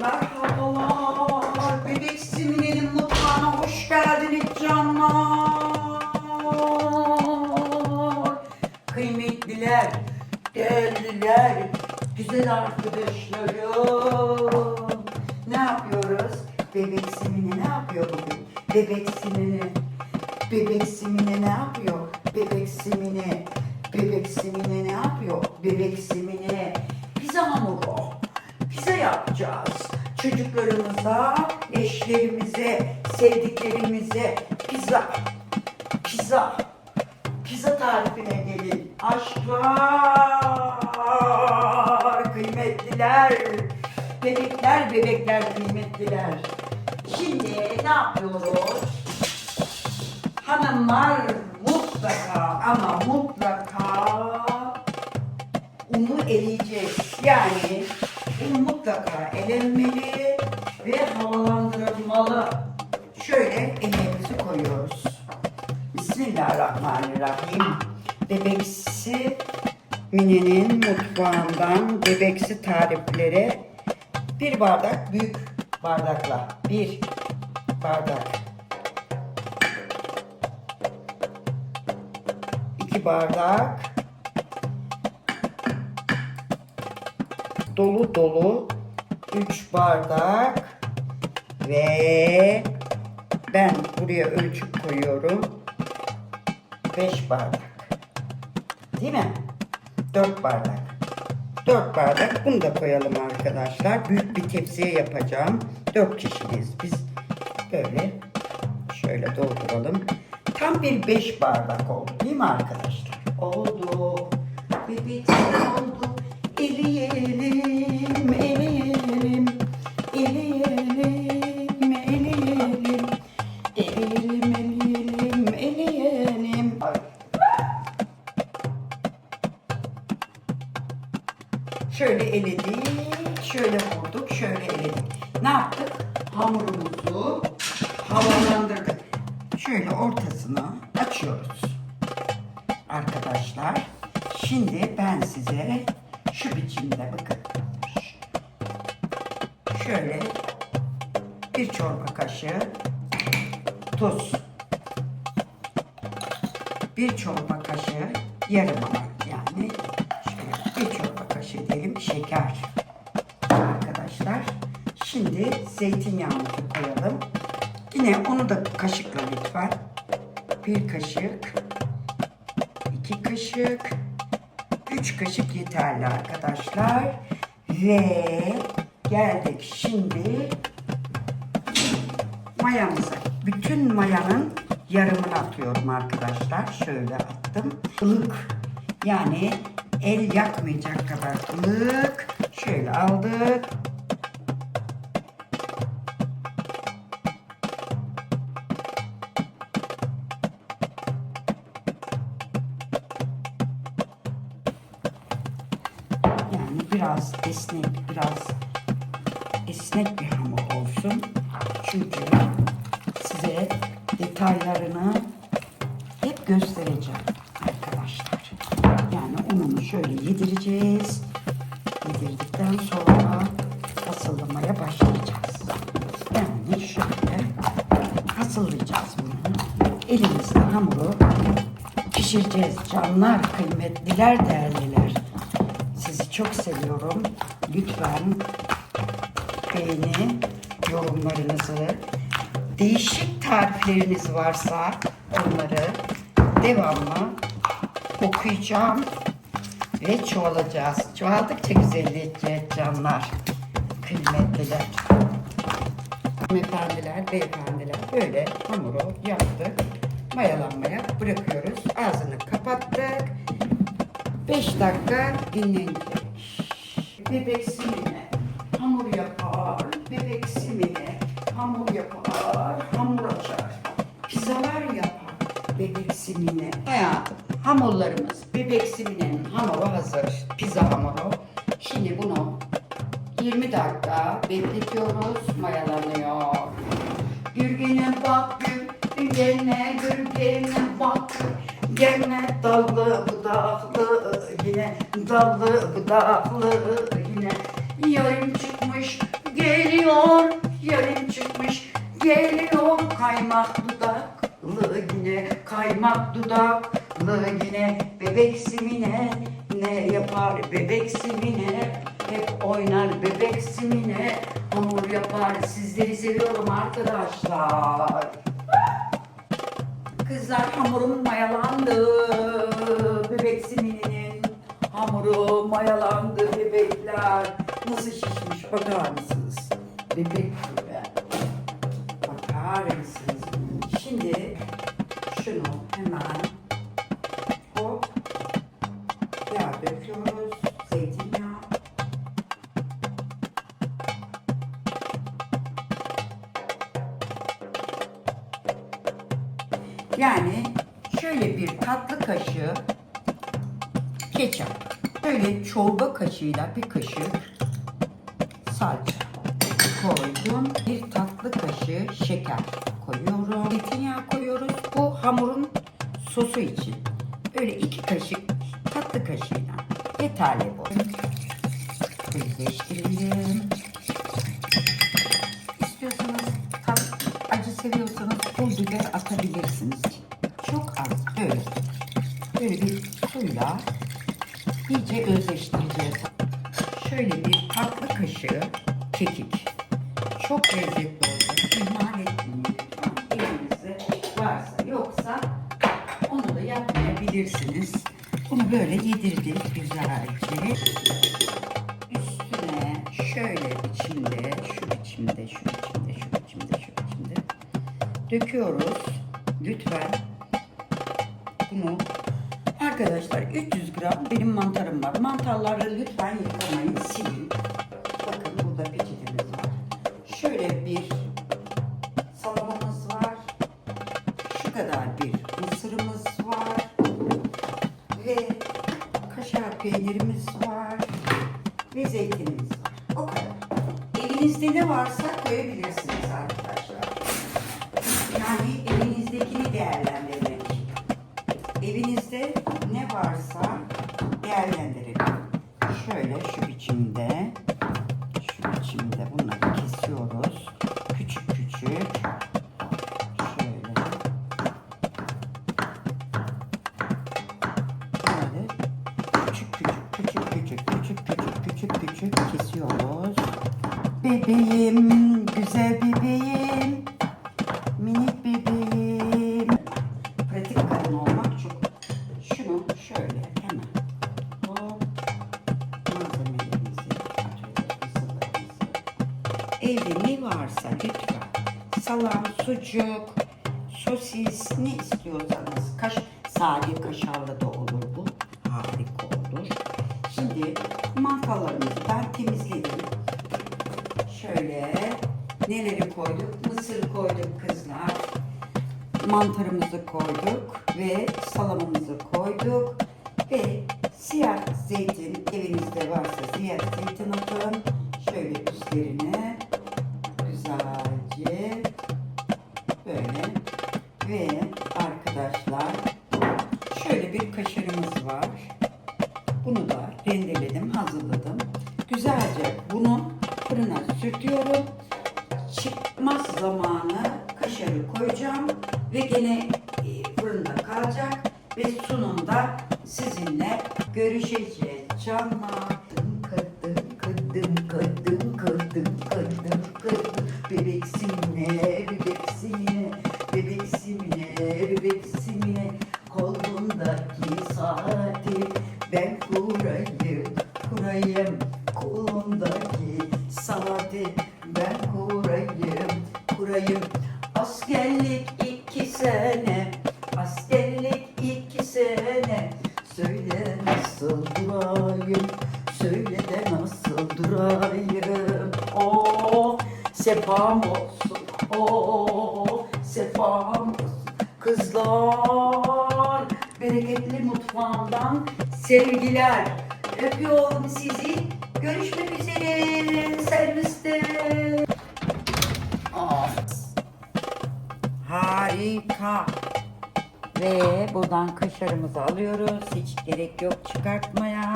Merhabalar, bebek siminenin mutfağına hoş geldiniz canlar. Kıymetliler, değerliler, güzel arkadaşlarım. Ne yapıyoruz? Bebek simine ne yapıyor bugün? Bebek simine, bebek simine ne yapıyor? Bebek simine, bebek simine ne yapıyor? Bebek simine, pizza hamuru pizza yapacağız. Çocuklarımıza, eşlerimize, sevdiklerimize pizza, pizza, pizza tarifine gelin. Aşklar, kıymetliler, bebekler, bebekler, kıymetliler. Şimdi ne yapıyoruz? Hanımlar mutlaka ama mutlaka unu eleyeceğiz. Yani un mutlaka elenmeli ve havalandırılmalı. Şöyle elimizi koyuyoruz. Bismillahirrahmanirrahim. Bebeksi Mine'nin mutfağından bebeksi tariflere bir bardak büyük bardakla bir bardak iki bardak dolu dolu 3 bardak ve ben buraya ölçüp koyuyorum. 5 bardak. Değil mi? 4 bardak. 4 bardak. Bunu da koyalım arkadaşlar. Büyük bir tepsiye yapacağım. 4 kişiyiz biz. Böyle şöyle dolduralım. Tam bir 5 bardak oldu değil mi arkadaşlar? oldu. Bebek oldu. Eleyelim, Şöyle eledik, şöyle vurduk, şöyle eledik. Ne yaptık? Hamurumuzu havalandırdık. Şöyle ortasını açıyoruz. Arkadaşlar, şimdi ben size şu biçimde bakın. Şöyle bir çorba kaşığı tuz. Bir çorba kaşığı yarım ama şeker. Arkadaşlar şimdi zeytinyağını koyalım. Yine onu da kaşıkla lütfen. Bir kaşık, iki kaşık, 3 kaşık yeterli arkadaşlar. Ve geldik şimdi mayamıza. Bütün mayanın yarımını atıyorum arkadaşlar. Şöyle attım. Ilık yani el yakmayacak kadar ılık. Şöyle aldık. Yani biraz esnek, biraz esnek bir hamur olsun. Çünkü size detaylarını Canlar, kıymetliler, değerliler. Sizi çok seviyorum. Lütfen beğeni, yorumlarınızı, değişik tarifleriniz varsa onları devamlı okuyacağım ve çoğalacağız. Çoğaldıkça güzelleşeceğiz canlar, kıymetliler. Hanımefendiler, beyefendiler böyle hamuru yaptık. Mayalanmaya bırakıyoruz. Ağzını kapattık. 5 dakika dinlenecek. Bebek simine hamur yapar. Bebek simine hamur yapar. Hamur açar. Pizzalar yapar. Bebek simine. Hayatım hamurlarımız bebek siminenin hamuru hazır. Pizza hamuru. Şimdi bunu 20 dakika bekletiyoruz. Mayalanıyor. Gürgene bak gene gölgene bak. Gene dallı budaklı yine dallı budaklı yine Yarım çıkmış geliyor yarım çıkmış geliyor. Kaymak dudaklı yine kaymak dudaklı yine bebek simine ne yapar bebek simine? Hep oynar bebek simine hamur yapar. Sizleri seviyorum arkadaşlar. Kızlar hamurum mayalandı. Bebek simininin hamuru mayalandı bebekler. Nasıl şişmiş bakar mısınız? Bebek gibi. Bakar mısınız? Şimdi şunu hemen hop yağ döküyoruz. Tatlı kaşığı ketçap. Böyle çorba kaşığıyla bir kaşık salça koydum. Bir tatlı kaşığı şeker koyuyorum. Zeytinyağı koyuyoruz. Bu hamurun sosu için. Böyle iki kaşık tatlı kaşığıyla yeterli bu. Birleştirelim. Böyle bir suyla iyice özleştireceğiz. Şöyle bir tatlı kaşığı kekik. Çok lezzetli olur. İhmal etmeyin. lütfen. Varsa yoksa onu da yapmayabilirsiniz. Bunu böyle yedirdik güzelce. Üstüne şöyle içinde, şu içinde, şu içinde, şu içinde, şu içinde döküyoruz. Lütfen bunu arkadaşlar 300 gram benim mantarım var. Mantarları lütfen yıkamayın, silin. Bakın burada peçetemiz var. Şöyle bir salamamız var. Şu kadar bir mısırımız var. Ve kaşar peynirimiz var. Ve zeytinimiz var. O kadar. Elinizde ne varsa koyabilirsiniz arkadaşlar. Yani elinizdekini değerlendirmek. Değerlendirin. Şöyle şu biçimde, sucuk, sosis ne istiyorsanız kaş, sade kaşarlı da olur bu. Harika olur. Şimdi mantarlarımızı ben temizledim. Şöyle neleri koyduk? Mısır koyduk kızlar. Mantarımızı koyduk ve salamımızı koyduk. Ve siyah zeytin evinizde varsa siyah zeytin atın. Şöyle üstlerine ve arkadaşlar şöyle bir kaşarımız var. Bunu da rendeledim, hazırladım. Güzelce bunu fırına sürtüyorum. Çıkmaz zamanı kaşarı koyacağım ve gene e, fırında kalacak ve sunumda sizinle görüşeceğiz. Canlar. Kıdım kıdım kıdım kıdım kıdım kıdım bebek saati ben kurayım kurayım. Askerlik iki sene askerlik iki sene. Söyle nasıl durayım söyle de nasıl durayım. O sefam olsun o sefam olsun. Kızlar bereketli mutfağımdan sevgiler. Öpüyorum sizi görüşmek üzere serviste Of. Harika. Ve buradan kaşarımızı alıyoruz. Hiç gerek yok çıkartmaya.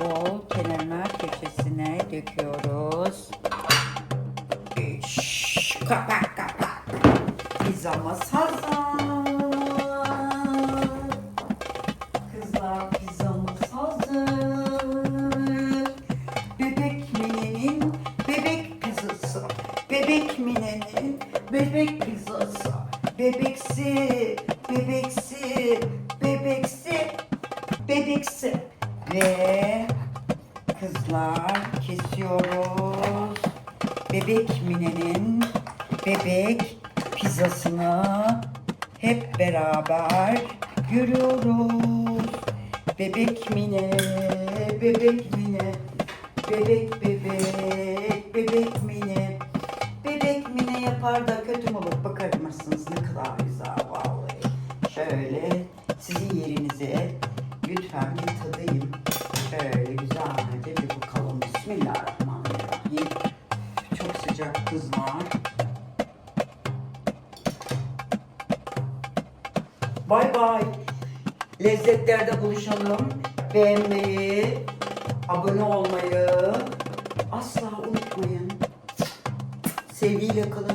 Bol kenarına köşesine döküyoruz. Üç. Kapak kapak. Pizzamız hazır. Bebek pizzası. Bebeksi, bebeksi, bebeksi, bebeksi. Ve kızlar kesiyoruz. Bebek Mine'nin bebek pizzasını hep beraber görüyoruz. Bebek Mine, bebek Mine, bebek bebek, bebek Mine. Yapar da kötü mü olur bakar mısınız ne kadar güzel vallahi. Şöyle sizin yerinize lütfen bir tadayım. Şöyle güzelce bir bakalım. Bismillahirrahmanirrahim. Çok sıcak kızlar. Bay bay. Lezzetlerde buluşalım. Beğenmeyi, abone olmayı asla unutmayın. Sevgiyle kalın.